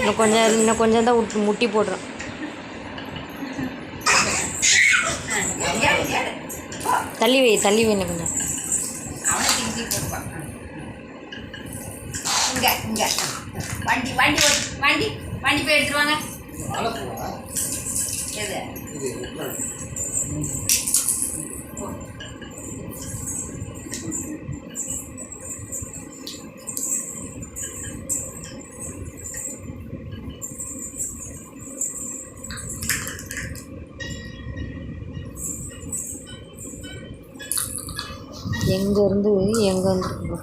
இன்னும் கொஞ்சம் இன்னும் கொஞ்சம் தான் விட்டு முட்டி போடுறோம். தள்ளி வை தள்ளி வை கொஞ்சம். வண்டி வண்டி வண்டி வண்டி போய் எடுத்துருவாங்க எங்கேருந்து எங்கே எங்க வந்துருக்கு